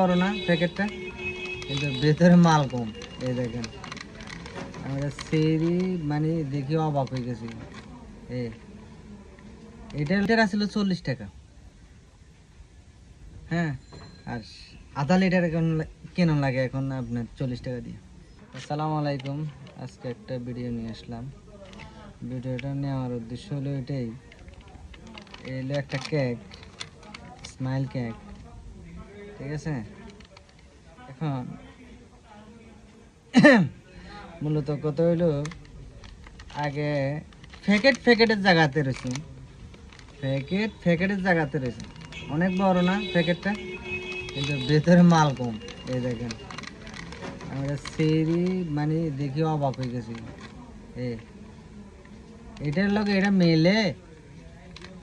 বড় না প্যাকেটটা? কিন্তু ভেতরে মাল কম, এই দেখেন। আমরা সেরি মানে দেখি অবাক হয়ে গেছি। এ, এটা লিটার আসলে চল্লিশ টাকা। হ্যাঁ আর আধা লিটার এখন কেন লাগে এখন আপনার চল্লিশ টাকা দিয়ে। আসসালামু আলাইকুম, আজকে একটা ভিডিও নিয়ে আসলাম। ভিডিওটা নেওয়ার উদ্দেশ্য হলো এটাই। এলো একটা কেক স্মাইল কেক ঠিক আছে? এখন, মূলত কত হইল, আগে প্যাকেট প্যাকেটের জায়গাতে রয়েছে। প্যাকেট প্যাকেটের জায়গাতে রয়েছে। অনেক বড় না প্যাকেটটা কিন্তু ভেতরে মাল কম, এই দেখেন। আমরা সেরি মানে দেখি অবাক হয়ে গেছি। এ, এটার লগে এটা মেলে?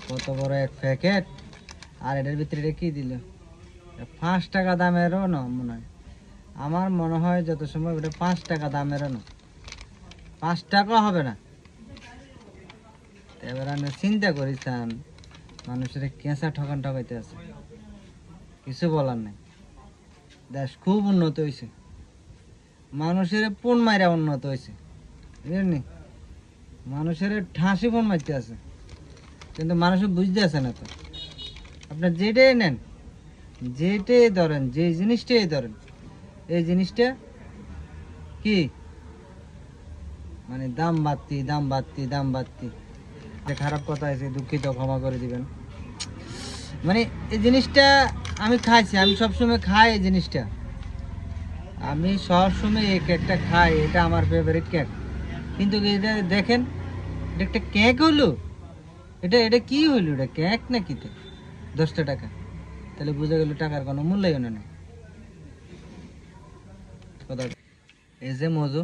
কত বড় এক প্যাকেট আর এটার ভিতরে এটা কি দিল? পাঁচ টাকা দামেরও না, মনে হয়। আমার মনে হয় যত সময় ওটা পাঁচ টাকা দামেরও না। পাঁচ টাকা হবে না। এবার আমি চিন্তা করিতাম মানুষের কেঁচা ঠকান ঠকাইতে আছে। কিছু বলার নাই। দেশ খুব উন্নত হয়েছে মানুষের পোন মাইরা উন্নত হয়েছে বুঝলেন মানুষের ঠাঁসি ফোন মারতে আছে। কিন্তু মানুষ বুঝতে আছে না তো। আপনার যেটাই নেন। যেটাই ধরেন, যে জিনিসটাই ধরেন, এই জিনিসটা কি? মানে দাম বাড়তি দাম বাড়তি দাম বাড়তি। যে খারাপ কথা আছে দুঃখিত, ক্ষমা করে দিবেন। মানে এই জিনিসটা আমি খাইছি, আমি সবসময় খাই এই জিনিসটা। আমি সবসময় এই কেকটা খাই, এটা আমার ফেভারিট কেক কিন্তু এটা দেখেন, এটা একটা কেক হলো? এটা এটা কি হলো? এটা কেক না কিতে দশটা টাকা। তাহলে বুঝে গেল টাকার কোনো মূল্যই না। কথা এই যে মজু,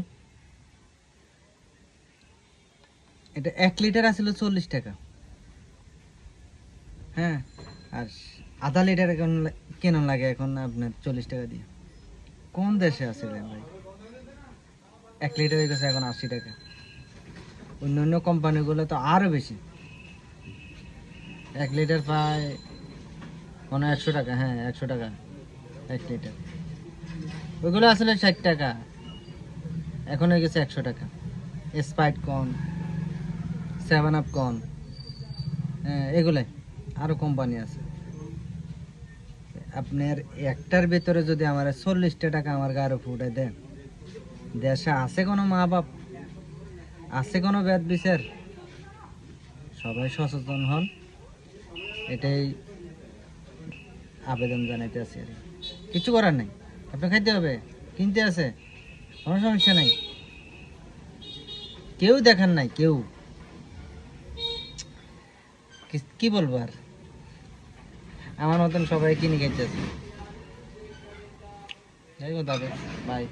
এটা এক লিটার আসলে চল্লিশ টাকা। হ্যাঁ আর আধা লিটার এখন কেন লাগে এখন আপনার চল্লিশ টাকা দিয়ে। কোন দেশে আছে ভাই? এক লিটার হয়ে গেছে এখন আশি টাকা। অন্য অন্য কোম্পানিগুলো তো আরও বেশি। এক লিটার প্রায় হয় একশো টাকা হ্যাঁ একশো টাকা, এক লিটার। ওইগুলো আসলে ষাট টাকা। এখন হয়ে গেছে একশো টাকা। Sprite corn seven up corn হ্যাঁ এগুলাই আরও কোম্পানি আছে। আপনার একটার ভেতরে যদি আমার চল্লিশটা টাকা আমার গায়ে ফুটে দেন, দেশে আছে কোনো মা বাপ আছে কোনো ব্যাদ বিচার? সবাই সচেতন হন। এটাই আবেদন জানাইতে আছি আর। কিছু করার নাই। আপনি খাইতে হবে, কিনতে আছে, কোনো সমস্যা নাই। কেউ দেখার নাই, কেউ। কি বলব আর? আমার মতন সবাই কিনে খাইতে আছে। যাই হোক দাদা বাই